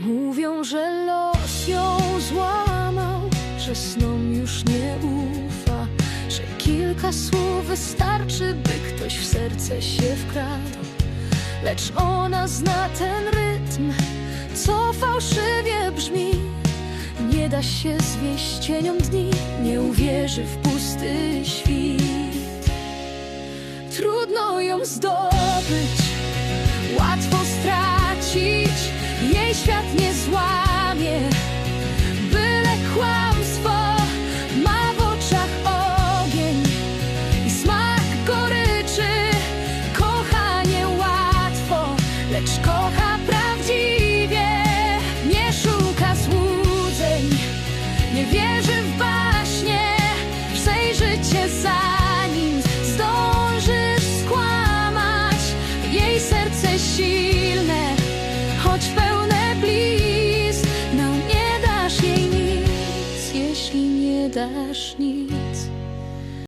Mówią, że los ją złamał, że snom już nie ufa, że kilka słów wystarczy, by ktoś w serce się wkradł. Lecz ona zna ten rytm, co fałszywie brzmi. Nie da się zwieść cieniom dni, nie uwierzy w pusty świt. Trudno ją zdobyć, от меня. Jeśli nie dasz nic.